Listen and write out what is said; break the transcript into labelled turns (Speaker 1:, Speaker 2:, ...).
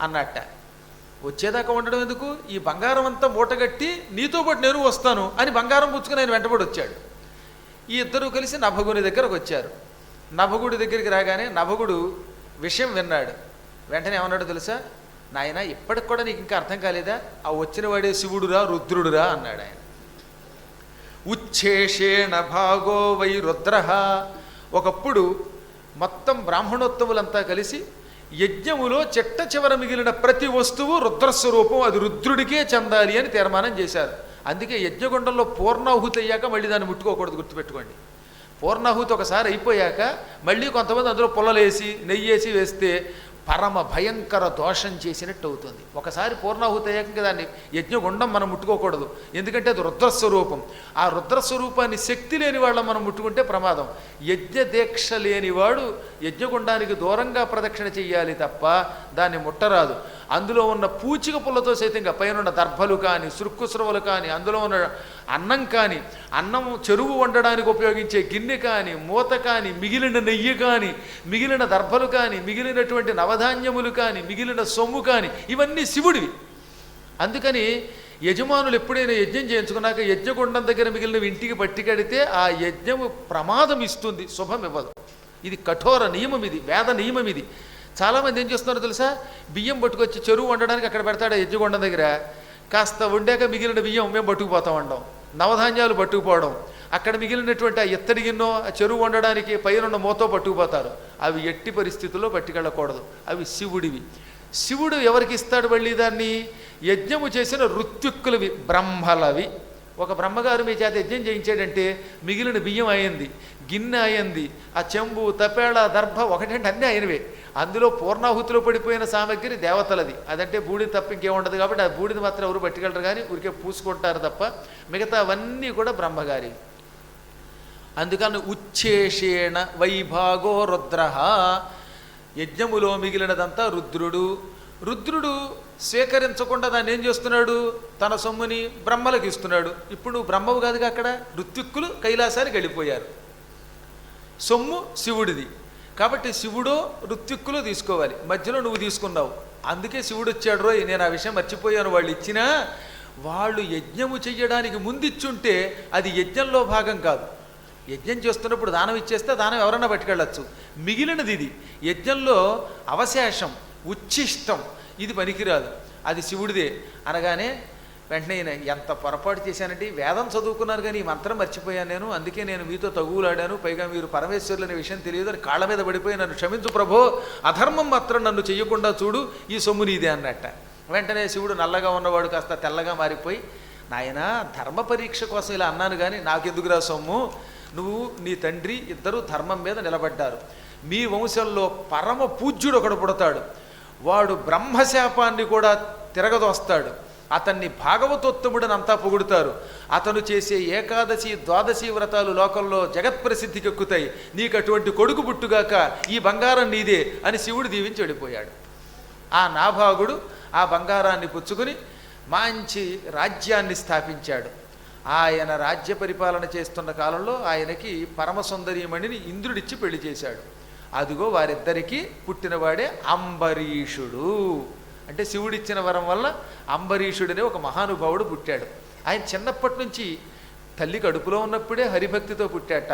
Speaker 1: అన్నట్ట. వచ్చేదాకా ఉండడం ఎందుకు? ఈ బంగారం అంతా మూటగట్టి నీతో పాటు నేను వస్తాను అని బంగారం పుచ్చుకుని ఆయన వెంటబడి వచ్చాడు. ఈ ఇద్దరు కలిసి నభగుని దగ్గరకు వచ్చారు. నభగుడి దగ్గరికి రాగానే నభగుడు విషయం విన్నాడు. వెంటనే ఏమన్నాడు తెలుసా? నాయన ఇప్పటికి కూడా నీకు ఇంకా అర్థం కాలేదా? ఆ వచ్చిన వాడే శివుడురా రుద్రుడురా అన్నాడు ఆయన. ఉచ్ఛేషేణ భాగో వై రుద్ర. ఒకప్పుడు మొత్తం బ్రాహ్మణోత్తములంతా కలిసి యజ్ఞములో చెట్ట చివర మిగిలిన ప్రతి వస్తువు రుద్రస్వరూపం అది రుద్రుడికే చెందాలి అని తీర్మానం చేశారు. అందుకే యజ్ఞగుండంలో పూర్ణాహుతి అయ్యాక మళ్ళీ దాన్ని ముట్టుకోకూడదు గుర్తుపెట్టుకోండి. పూర్ణాహుతి ఒకసారి అయిపోయాక మళ్ళీ కొంతమంది అందులో పుల్లలేసి నెయ్యేసి వేస్తే పరమ భయంకర దోషం చేసినట్టు అవుతుంది. ఒకసారి పూర్ణాహుతి అయ్యాక దాన్ని యజ్ఞగుండం మనం ముట్టుకోకూడదు. ఎందుకంటే అది రుద్రస్వరూపం. ఆ రుద్రస్వరూపాన్ని శక్తి లేని వాళ్ళ మనం ముట్టుకుంటే ప్రమాదం. యజ్ఞ దీక్ష లేనివాడు యజ్ఞగుండానికి దూరంగా ప్రదక్షిణ చెయ్యాలి తప్ప దాన్ని ముట్టరాదు. అందులో ఉన్న పూచిక పుల్లతో సైతంగా పైన ఉన్న దర్భలు కానీ సురుక్కుసురవలు కానీ అందులో ఉన్న అన్నం కానీ అన్నం చెరువు వండడానికి ఉపయోగించే గిన్నె కానీ మూత కానీ మిగిలిన నెయ్యి కానీ మిగిలిన దర్భలు కానీ మిగిలినటువంటి నవధాన్యములు కానీ మిగిలిన సొమ్ము కానీ ఇవన్నీ శివుడివి. అందుకని యజమానులు ఎప్పుడైనా యజ్ఞం చేయించుకున్నాక యజ్ఞగుండం దగ్గర మిగిలిన ఇంటికి పట్టికడితే ఆ యజ్ఞము ప్రమాదం ఇస్తుంది శుభం ఇవ్వదు. ఇది కఠోర నియమం ఇది వేద నియమం ఇది. చాలామంది ఏం చేస్తున్నారో తెలుసా? బియ్యం పట్టుకొచ్చి చెరువు వండడానికి అక్కడ పెడతాడు యజ్ఞగుండం దగ్గర. కాస్త వండాక మిగిలిన బియ్యం మేము పట్టుకుపోతాం అంటాం. నవధాన్యాలు పట్టుకుపోవడం అక్కడ మిగిలినటువంటి ఆ ఎత్తడి గిన్నో ఆ చెరువు వండడానికి పైన మూతో పట్టుకుపోతారు. అవి ఎట్టి పరిస్థితుల్లో పట్టుకెళ్ళకూడదు. అవి శివుడివి. శివుడు ఎవరికి ఇస్తాడు మళ్ళీ దాన్ని? యజ్ఞము చేసిన రుత్యుక్కులవి బ్రహ్మలవి. ఒక బ్రహ్మగారు మీ చేత యజ్ఞం చేయించాడంటే మిగిలిన బియ్యం అయింది గిన్నె అయింది ఆ చెంబు తపేళ దర్భ ఒకటంటే అన్నీ అయినవే. అందులో పూర్ణాహుతిలో పడిపోయిన సామగ్రి దేవతలది. అదంటే బూడిద తప్ప ఇంకేముండదు కాబట్టి ఆ బూడిద మాత్రం ఎవరు పట్టుకెళ్ళరు కానీ ఊరికే పూసుకుంటారు తప్ప మిగతా అవన్నీ కూడా బ్రహ్మగారి. అందుకని ఉచ్ఛేషేణ వైభాగో రుద్ర. యజ్ఞములో మిగిలినదంతా రుద్రుడు. రుద్రుడు స్వీకరించకుండా దాన్ని ఏం చేస్తున్నాడు? తన సొమ్ముని బ్రహ్మలకు ఇస్తున్నాడు. ఇప్పుడు నువ్వు బ్రహ్మవు కాదుగా అక్కడ? ఋత్విక్కులు కైలాసానికి వెళ్ళిపోయారు. సొమ్ము శివుడిది. కాబట్టి శివుడో ఋత్విక్కులు తీసుకోవాలి. మధ్యలో నువ్వు తీసుకున్నావు. అందుకే శివుడు వచ్చాడు రోయ్. నేను ఆ విషయం మర్చిపోయాను. వాళ్ళు ఇచ్చినా వాళ్ళు యజ్ఞము చెయ్యడానికి ముందిచ్చుంటే అది యజ్ఞంలో భాగం కాదు. యజ్ఞం చేస్తున్నప్పుడు దానం ఇచ్చేస్తే దానం ఎవరన్నా పట్టుకెళ్ళచ్చు. మిగిలినది ఇది. యజ్ఞంలో అవశేషం ఉచ్ఛిష్టం ఇది పనికిరాదు. అది శివుడిదే. అనగానే వెంటనే ఈయన ఎంత పొరపాటు చేశానంటే వేదం చదువుకున్నారు కానీ ఈ మంత్రం మర్చిపోయాను నేను. అందుకే నేను మీతో తగువులాడాను. పైగా మీరు పరమేశ్వరులు అనే విషయం తెలియదు అని కాళ్ళ మీద పడిపోయి నన్ను క్షమించు ప్రభో. అధర్మం మాత్రం నన్ను చెయ్యకుండా చూడు. ఈ సొమ్ము నీదే అన్నట్ట. వెంటనే శివుడు నల్లగా ఉన్నవాడు కాస్త తెల్లగా మారిపోయి నాయన ధర్మ పరీక్ష కోసం ఇలా అన్నాను కానీ నాకెందుకురా సొమ్ము? నువ్వు నీ తండ్రి ఇద్దరు ధర్మం మీద నిలబడ్డారు. మీ వంశంలో పరమ పూజ్యుడు ఒకడు పుడతాడు. వాడు బ్రహ్మశాపాన్ని కూడా తిరగదోస్తాడు అతన్ని భాగవతోత్తముడని అంతా పొగుడుతారు. అతను చేసే ఏకాదశి ద్వాదశి వ్రతాలు లోకంలో జగత్ప్రసిద్ధికి ఎక్కుతాయి. నీకు అటువంటి కొడుకు పుట్టుగాక ఈ బంగారం నీదే అని శివుడు దీవించి వెళ్ళిపోయాడు. ఆ నాభాగుడు ఆ బంగారాన్ని పుచ్చుకుని మంచి రాజ్యాన్ని స్థాపించాడు. ఆయన రాజ్య పరిపాలన చేస్తున్న కాలంలో ఆయనకి పరమసుందరీమణిని ఇంద్రుడిచ్చి పెళ్ళి చేశాడు. అదిగో వారిద్దరికీ పుట్టినవాడే అంబరీషుడు. అంటే శివుడిచ్చిన వరం వల్ల అంబరీషుడనే ఒక మహానుభావుడు పుట్టాడు. ఆయన చిన్నప్పటి నుంచి తల్లి కడుపులో ఉన్నప్పుడే హరిభక్తితో పుట్టాట.